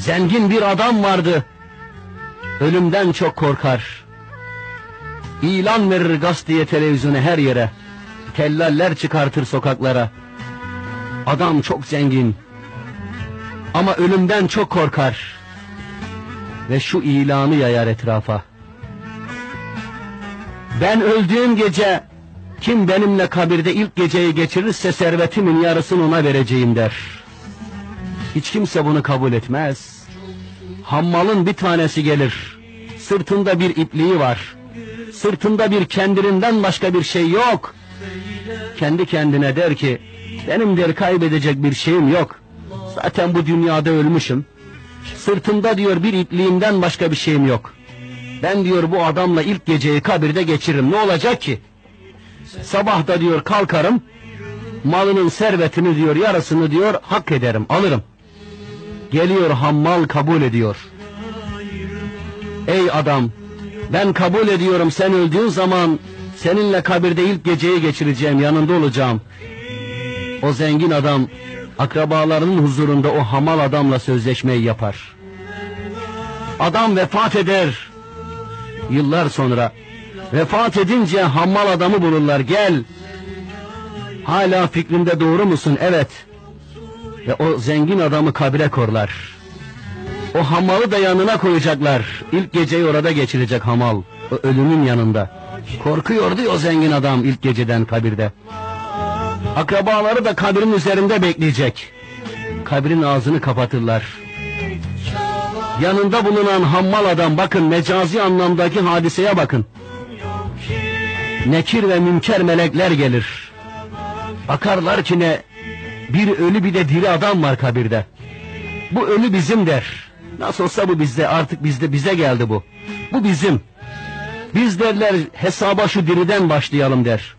Zengin bir adam vardı. Ölümden çok korkar. İlan verir gazeteye televizyona her yere. Tellaller çıkartır sokaklara. Adam çok zengin. Ama ölümden çok korkar. Ve şu ilanı yayar etrafa. Ben öldüğüm gece kim benimle kabirde ilk geceyi geçirirse servetimin yarısını ona vereceğim der. Hiç kimse bunu kabul etmez. Hammalın bir tanesi gelir. Sırtında bir ipliği var. Sırtında bir kendirinden başka bir şey yok. Kendi kendine der ki, benim der kaybedecek bir şeyim yok. Zaten bu dünyada ölmüşüm. Sırtımda diyor bir ipliğimden başka bir şeyim yok. Ben diyor bu adamla ilk geceyi kabirde geçiririm. Ne olacak ki? Sabah da diyor kalkarım. Malının servetini diyor yarısını diyor hak ederim alırım. Geliyor hammal kabul ediyor. Ey adam ben kabul ediyorum sen öldüğün zaman seninle kabirde ilk geceyi geçireceğim yanında olacağım. O zengin adam akrabalarının huzurunda o hamal adamla sözleşmeyi yapar. Adam vefat eder. Yıllar sonra vefat edince hammal adamı bulurlar gel. Hala fikrinde doğru musun? Evet. Ve o zengin adamı kabre korlar. O hamalı da yanına koyacaklar. İlk geceyi orada geçirecek hamal. O ölümün yanında. Korkuyordu o zengin adam ilk geceden kabirde. Akrabaları da kabrin üzerinde bekleyecek. Kabrin ağzını kapatırlar. Yanında bulunan hammal adam bakın mecazi anlamdaki hadiseye bakın. Nekir ve münker melekler gelir. Bakarlar ki ne bir ölü bir de diri adam var kabirde. Bu ölü bizim der. Nasıl olsa bu bizde artık bizde bize geldi bu. Bu bizim. Biz derler hesaba şu diriden başlayalım der.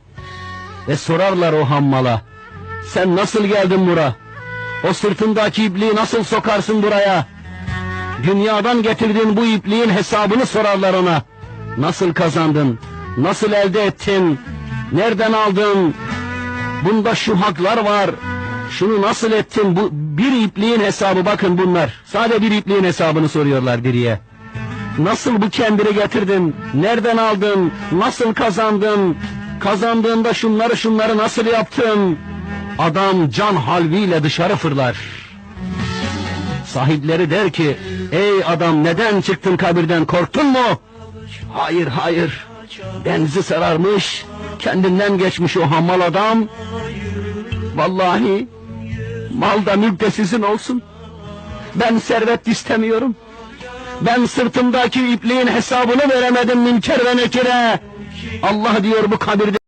Ve sorarlar o hammala. Sen nasıl geldin bura? O sırtındaki ipliği nasıl sokarsın buraya? Dünyadan getirdiğin bu ipliğin hesabını sorarlar ona. Nasıl kazandın? Nasıl elde ettin? Nereden aldın? Bunda şu haklar var. Şunu nasıl ettin? Bu bir ipliğin hesabı bakın bunlar. Sadece bir ipliğin hesabını soruyorlar biriye. Nasıl bu kendini getirdin? Nereden aldın? Nasıl kazandın? Kazandığında şunları şunları nasıl yaptın? Adam can halviyle dışarı fırlar. Sahipleri der ki, ey adam neden çıktın kabirden korktun mu? Hayır hayır, benzi sararmış, kendinden geçmiş o hamal adam. Vallahi mal da mülk de sizin olsun. Ben servet istemiyorum. Ben sırtımdaki ipliğin hesabını veremedim münker ve nekire. Allah diyor bu kabirde